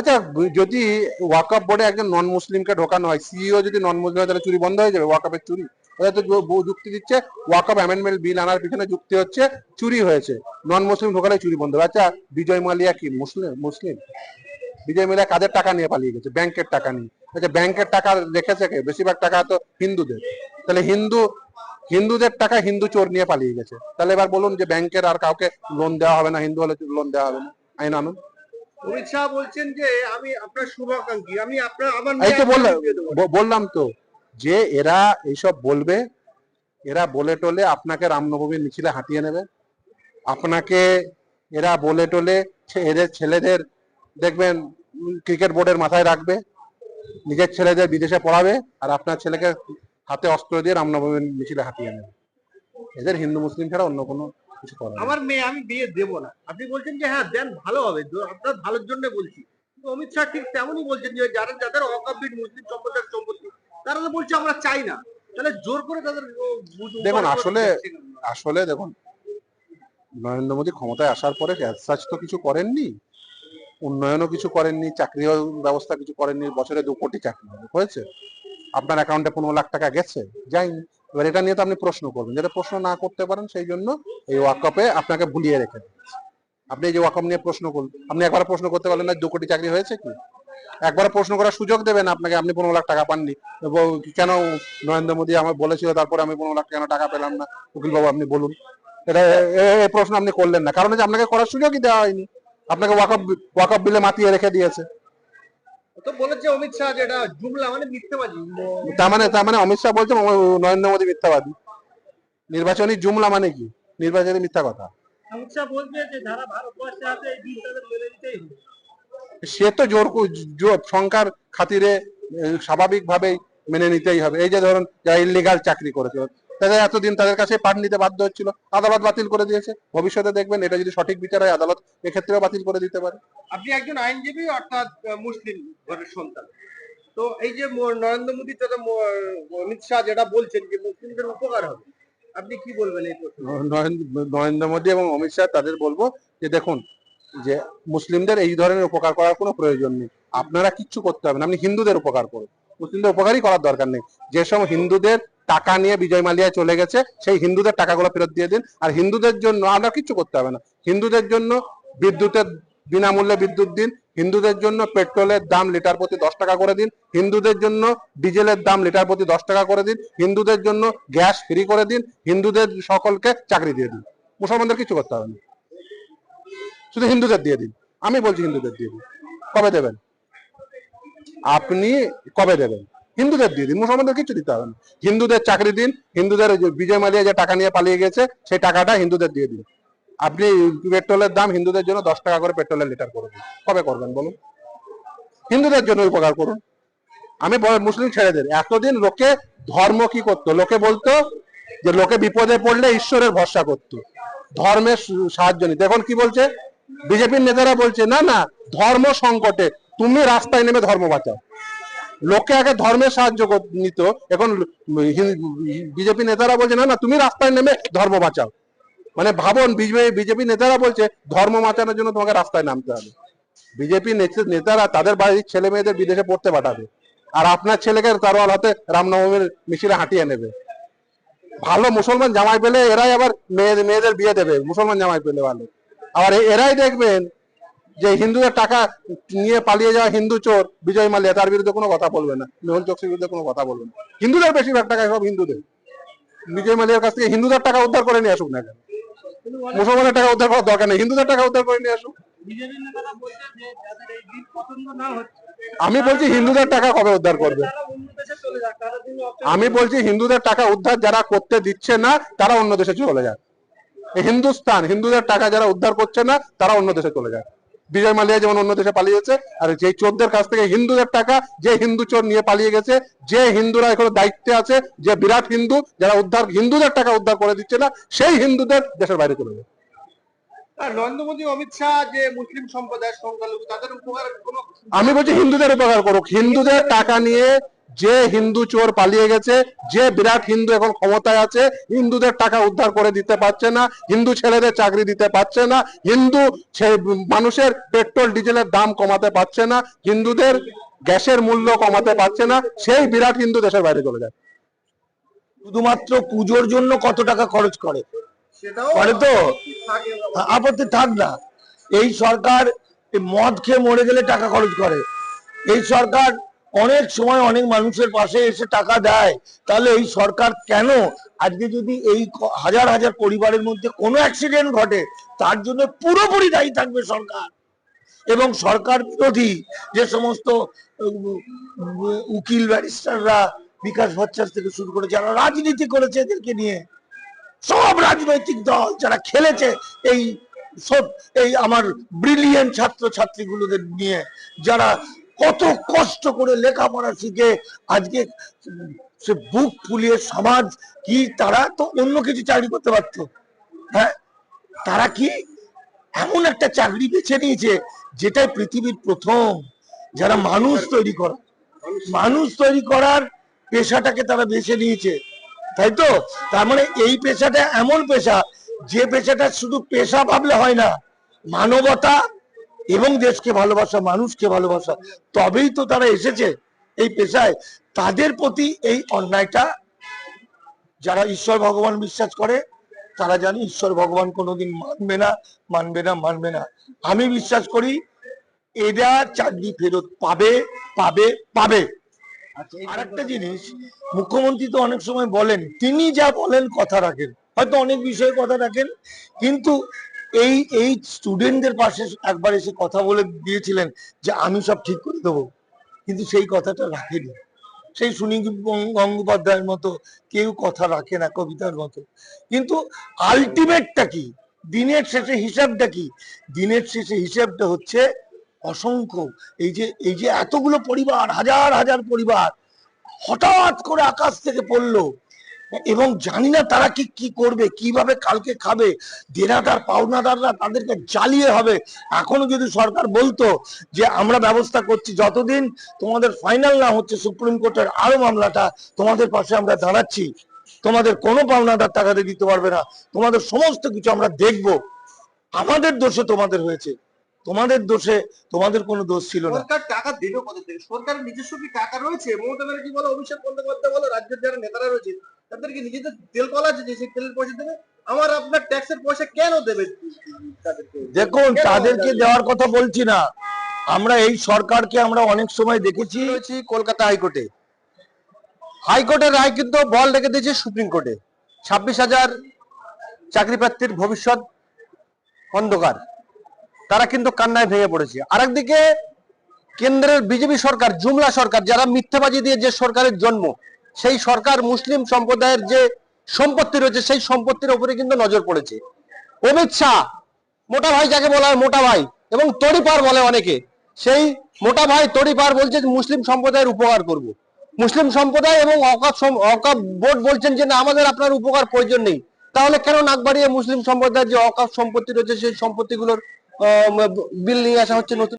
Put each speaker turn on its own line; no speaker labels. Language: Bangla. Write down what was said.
আচ্ছা যদি ওয়াকআপ বোর্ডে একজন নন মুসলিমকে ঢোকানো হয় সিইও যদি নন মুসলিম হয়, তাহলে চুরি বন্ধ হয়ে যাবে ওয়াকআপের চুরি? ওরা তো যুক্তি দিচ্ছে ওয়াকআপ অ্যামেন্ডমেন্ট বিল আনার পিছনে যুক্তি হচ্ছে, চুরি হয়েছে। নন মুসলিম ঢোকালে চুরি বন্ধ হবে। আচ্ছা বিজয় মালিয়া কি? মুসলিম মুসলিম? বিজয় মালিয়া কাদের টাকা নিয়ে পালিয়ে গেছে? ব্যাংকের টাকা নিয়ে। আচ্ছা ব্যাংকের টাকা রেখেছে কে? বেশিরভাগ টাকা তো হিন্দুদের। তাহলে হিন্দু, হিন্দুদের টাকা হিন্দু চোর নিয়ে পালিয়ে গেছে। তাহলে এবার বলুন যে ব্যাংকের আর কাউকে লোন দেওয়া হবে না, হিন্দু হলে লোন দেওয়া হবে না। আইন আনুন।
অমিত শাহ বলছেন যে আমি আপনার শুভাকাঙ্ক্ষী আমি আপনার আমার
এই তো বললাম বললাম তো যে এরা এইসব বলবে এরা বলে টলে আপনাকে রামনবমীর মিছিলে হাঁটিয়ে নেবে। আপনাকে এরা বলে টলে এদের ছেলেদের দেখবেন ক্রিকেট বোর্ডের মাথায় রাখবে নিজের ছেলেদের বিদেশে পড়াবে আর আপনার ছেলেকে হাতে অস্ত্র দিয়ে রামনবমীর মিছিলে হাঁটিয়ে নেবে। এদের হিন্দু মুসলিম ছাড়া অন্য কোনো
আমার মেয়ে আমি বিয়ে দেবো না। আপনি বলছেন যে হ্যাঁ দেন ভালো হবে। আপনার ভালোর জন্য বলছি। কিন্তু অমিত শাহ ঠিক তেমনই বলছেন যে যারা যাদের অকাব্যিক মুসলিম সম্প্রদায়ের সম্পত্তি তারা তো বলছে আমরা চাই না। তাহলে জোর করে তাদের
দেখুন, আসলে- আসলে দেখুন নরেন্দ্র মোদী ক্ষমতায় আসার পরে সাচ তো কিছু করেননি? উন্নয়নও কিছু করেননি চাকরি ব্যবস্থা কিছু করেননি বছরে দু কোটি চাকরি। হয়েছে। আপনার অ্যাকাউন্টে পনেরো লাখ টাকা গেছে যায়নি এবার এটা নিয়ে তো আপনি প্রশ্ন করবেন। যেটা প্রশ্ন না করতে পারেন সেই জন্য এই ওয়াকআপে আপনাকে ভুলিয়ে রেখে দিয়েছে আপনি এই যে ওয়াকআপ নিয়ে প্রশ্ন করুন আপনি একবার প্রশ্ন করতে পারলেন না দু কোটি চাকরি হয়েছে কি? একবার প্রশ্ন করার সুযোগ দেবেন আপনাকে আপনি পনেরো লাখ টাকা পাননি। কেন নরেন্দ্র মোদী আমার বলেছিল তারপরে আমি পনেরো লাখ কেন টাকা পেলাম না? উকিল বাবু আপনি বলুন। এটা এই প্রশ্ন আপনি করলেন না। কারণ হচ্ছে আপনাকে করার সুযোগই দেওয়া হয়নি। আপনাকে ওয়াকআপ ওয়াকআপ বিলে মাতিয়ে রেখে দিয়েছে।
তো বলেছে অমিত শাহ যেটা জুমলা মানে
তার মানে তার মানে অমিত শাহ বলছে নরেন্দ্র মোদী মিথ্যাবাদী। নির্বাচনী জুমলা মানে কি? নির্বাচনী মিথ্যা কথা। সে তো জোর সংখ্যার খাতিরে স্বাভাবিক ভাবেই মেনে নিতেই হবে। এই যে ধরুন যারা ইলিগাল চাকরি করেছে তাদের এতদিন তাদের কাছে পাঠ নিতে বাধ্য হচ্ছিল আদালত বাতিল করে দিয়েছে। ভবিষ্যতে দেখবেন এটা যদি সঠিক বিচার হয় আদালত এক্ষেত্রেও বাতিল করে দিতে পারে।
আপনি একজন আইনজীবী অর্থাৎ মুসলিম ঘরের সন্তান। তো এই যে ম- নরেন্দ্র মোদী তথা অমিত শাহ যেটা বলছেন যে মুসলিমদের উপকার হবে। আপনি কি বলবেন এই
নরেন্দ্র মোদী এবং অমিত শাহ তাদের বলব যে দেখুন, যে মুসলিমদের এই ধরনের উপকার করার কোনো প্রয়োজন নেই। আপনারা কিচ্ছু করতে হবে না। আপনি হিন্দুদের উপকার করুন। মুসলিমদের উপকারই করার দরকার নেই। যে সব হিন্দুদের টাকা নিয়ে বিজয় মালিয়ায় চলে গেছে, সেই হিন্দুদের টাকাগুলো ফেরত দিয়ে দিন। আর হিন্দুদের জন্য আমরা কিচ্ছু করতে হবে না। হিন্দুদের জন্য বিদ্যুতের বিনামূল্যে বিদ্যুৎ দিন। হিন্দুদের জন্য পেট্রোলের দাম লিটার প্রতি দশ টাকা করে দিন, হিন্দুদের জন্য ডিজেলের দাম লিটার প্রতি দশ টাকা করে দিন, হিন্দুদের জন্য গ্যাস ফ্রি করে দিন, হিন্দুদের সকলকে চাকরি দিয়ে দিন। মুসলমানদের কিছু করতে হবে না। শুধু হিন্দুদের দিয়ে দিন। আমি বলছি হিন্দুদের দিয়ে দিন। কবে দেবেন? আপনি কবে দেবেন? হিন্দুদের দিয়ে দিন। মুসলমানদের কিছু দিতে হবে না। হিন্দুদের চাকরি দিন, হিন্দুদের বিজয় মালিয়া যে টাকা নিয়ে পালিয়ে গেছে, সেই টাকাটা হিন্দুদের দিয়ে দিন। আপনি পেট্রোলের দাম হিন্দুদের জন্য দশ টাকা করে পেট্রোলের লিটার করে দিন। কবে করবেন বলুন? হিন্দুদের জন্য উপকার করুন। আমি মুসলিম ছেড়েদের এতদিন লোকে ধর্ম কি করতো? লোকে বলতো যে লোকে বিপদে পড়লে ঈশ্বরের ভরসা করতো। ধর্মের সাহায্য নিতে। এখন কি বলছে? বিজেপির নেতারা বলছে, না না, ধর্ম সংকটে তুমি রাস্তায় নেমে ধর্ম বাঁচাও। লোকে আগে ধর্মের সাহায্য নিত। এখন বিজেপি নেতারা বলছে, না না, তুমি রাস্তায় নেমে ধর্ম বাঁচাও। মানে ভাবুন, বিজেপি নেতারা বলছে, ধর্ম বাঁচানোর জন্য তোমাকে রাস্তায় নামতে হবে। বিজেপি নেতারা তাদের বাড়ির ছেলে মেয়েদের বিদেশে পড়তে পাঠাবে। আর আপনার ছেলেকে তারওয়াল হাতে রামনবমীর মিছিলে হাঁটিয়ে নেবে। ভালো মুসলমান জামাই পেলে এরাই আবার মেয়েদের মেয়েদের বিয়ে দেবে, মুসলমান জামাই পেলে ভালো। আবার এরাই দেখবেন যে হিন্দুদের টাকা নিয়ে পালিয়ে যাওয়া হিন্দু চোর, বিজয় মালিয়া, তার বিরুদ্ধে কোনো কথা বলবে না। মেহুল চোকসির বিরুদ্ধে কোনো কথা বলবে না। হিন্দুদের বেশিরভাগ টাকা সব হিন্দুদের। বিজয় মালিয়ার কাছ থেকে হিন্দুদের টাকা উদ্ধার করে নিয়ে আসুক না কেন? মুসলমানের টাকা উদ্ধার করার দরকার নেই, হিন্দুদের টাকা উদ্ধার করে নিয়ে আসুক।
বিজেপির নেতারা বলছে যে যাদের এই দিন পছন্দ না হচ্ছে
আমি বলছি হিন্দুদের টাকা কবে উদ্ধার করবে? আমি বলছি হিন্দুদের টাকা উদ্ধার যারা করতে দিচ্ছে না, তারা অন্য দেশে চলে যায়। হিন্দুস্তান, হিন্দুদের টাকা যারা উদ্ধার করছে না, তারা অন্য দেশে চলে যায়। বিজয় মালিয়া যেমন অন্য দেশে পালিয়েছে আর যে চোরদের কাছ থেকে হিন্দুদের টাকা যে হিন্দু চোর নিয়ে পালিয়ে গেছে যে হিন্দুরা এখন দায়িত্বে আছে যে বিরাট হিন্দু যারা উদ্ধার হিন্দুদের টাকা উদ্ধার করে দিচ্ছে না সেই হিন্দুদের দেশের বাইরে চলে
যাবে নরেন্দ্র মোদী অমিত শাহ যে মুসলিম সম্প্রদায়ের সংখ্যালঘু তাদের উপকার
আমি বলছি হিন্দুদের উপকার করুক। হিন্দুদের টাকা নিয়ে যে হিন্দু চোর পালিয়ে গেছে যে বিরাট হিন্দু এখন ক্ষমতায় আছে হিন্দুদের টাকা উদ্ধার করে দিতে পারছে না হিন্দু ছেলেদের চাকরি দিতে পারছে না হিন্দু ছে- মানুষের পেট্রোল ডিজেলের দাম কমাতে পারছে না হিন্দুদের গ্যাসের মূল্য কমাতে পারছে না সেই বিরাট হিন্দু দেশের বাইরে চলে যায়।
শুধুমাত্র পুজোর জন্য কত টাকা খরচ করে? করে তো। আপত্তি থাক না। এই সরকার মদ খেয়ে মরে গেলে টাকা খরচ করে। এই সরকার অনেক সময় অনেক মানুষের পাশে এসে টাকা দেয়। তাহলে এই সরকার কেন আজকে যদি এই হাজার হাজার পরিবারের মধ্যে কোনো অ্যাক্সিডেন্ট ঘটে, তার জন্য পুরোপুরি দায়ী থাকবে সরকার। এবং সরকার বিরোধী যে সমস্ত উকিল, ব্যারিস্টাররা বিকাশ ভট্টাচার্য থেকে শুরু করে যারা রাজনীতি করেছে এদেরকে নিয়ে, সব রাজনৈতিক দল যারা খেলেছে এই সব, এই আমার ব্রিলিয়েন্ট ছাত্র ছাত্রীগুলোদের নিয়ে, যারা কত কষ্ট করে লেখাপড়া শিখে আজকে সে বুক ফুলিয়ে সমাজ কি তারা তো অন্য কিছু চাকরি করতে পারতো। হ্যাঁ তারা কি এমন একটা চাকরি বেছে নিয়েছে যেটাই পৃথিবীর প্রথম, যারা মানুষ তৈরি করা। মানুষ তৈরি করার পেশাটাকে তারা বেছে নিয়েছে। তাই তো? তার মানে এই পেশাটা এমন পেশা, যে পেশাটা শুধু পেশা ভাবলে হয় না, মানবতা এবং দেশকে ভালোবাসা মানুষকে ভালোবাসা তবেই তো তারা এসেছে এই পেশায়। তাদের প্রতি এই অন্যায়টা যারা ঈশ্বর ভগবান বিশ্বাস করে তারা জানি ঈশ্বর ভগবান কোনোদিন মানবে না মানবে না মানবে না। আমি বিশ্বাস করি এরা চাকরি ফেরত পাবে পাবে পাবে। আর একটা জিনিস মুখ্যমন্ত্রী তো অনেক সময় বলেন তিনি যা বলেন কথা রাখেন। হয়তো অনেক বিষয়ে কথা রাখেন কিন্তু এই এই স্টুডেন্টদের পাশে একবার এসে কথা বলে দিয়েছিলেন যে আমি সব ঠিক করে দেবো। কিন্তু সেই কথাটা রাখেনি। সেই সুনীল গঙ্গোপাধ্যায়ের মতো কেউ কথা রাখে না কবিতার মতো। কিন্তু আলটিমেটটা কি? দিনের শেষে হিসাবটা কি? দিনের শেষে হিসাবটা হচ্ছে অসংখ্য। এই যে এই যে এতগুলো পরিবার, হাজার হাজার পরিবার হঠাৎ করে আকাশ থেকে পড়ল। এবং জানি না তারা কি কি করবে, কীভাবে কালকে খাবে। দেনাদার, পাওনাদাররা তাদেরকে জ্বালিয়ে হবে। এখনও যদি সরকার বলতো যে আমরা ব্যবস্থা করছি, যতদিন তোমাদের ফাইনাল না হচ্ছে সুপ্রিম কোর্টের আরও মামলাটা, তোমাদের পাশে আমরা দাঁড়াচ্ছি। তোমাদের কোনো পাওনাদার টাকাতে দিতে পারবে না। তোমাদের সমস্ত কিছু আমরা দেখব। আমাদের দোষে তোমাদের হয়েছে। তোমাদের দোষে তোমাদের কোনো দোষ ছিল না।
সরকার টাকা দেবে কোথা থেকে? সরকারের নিজস্ব কি টাকা রয়েছে? মমতা ব্যানার্জি বলো অভিষেক বন্দ্যোপাধ্যায় বলো রাজ্যের যারা নেতারা রয়েছে তাদেরকে নিজেদের তেল কল আছে যে সেই তেলের পয়সা দেবে? আমার আপনার ট্যাক্সের পয়সা কেন দেবে?
দেখুন তাদেরকে দেওয়ার কথা বলছি না। আমরা এই সরকারকে আমরা অনেক সময় দেখেছি
রয়েছি কলকাতা হাইকোর্টে। হাইকোর্টের রায় কিন্তু বল রেখে দিয়েছে সুপ্রিম কোর্টে। ছাব্বিশ হাজার চাকরি প্রার্থীর ভবিষ্যৎ অন্ধকার। তারা কিন্তু কান্নায় ভেঙে পড়েছে। আরেকদিকে কেন্দ্রের বিজেপি সরকার, জুমলা সরকার, যারা মিথ্যাবাজি দিয়ে যে সরকারের জন্ম, সেই সরকার মুসলিম সম্প্রদায়ের যে সম্পত্তি রয়েছে, সেই সম্পত্তির উপরে কিন্তু নজর পড়েছে। অমিত শাহ, মোটা ভাই যাকে বলা হয় মোটা ভাই, এবং তড়িপার বলে অনেকে, সেই মোটা ভাই তড়িপার বলছে মুসলিম সম্প্রদায়ের উপকার করব। মুসলিম সম্প্রদায় এবং অকাপ অকাপ বোর্ড বলছেন যে না, আমাদের আপনার উপকার প্রয়োজন নেই। তাহলে কেন নাক বাড়িয়ে মুসলিম সম্প্রদায়ের যে অকাপ সম্পত্তি রয়েছে, সেই সম্পত্তিগুলোর বিল নিয়ে আসা হচ্ছে নতুন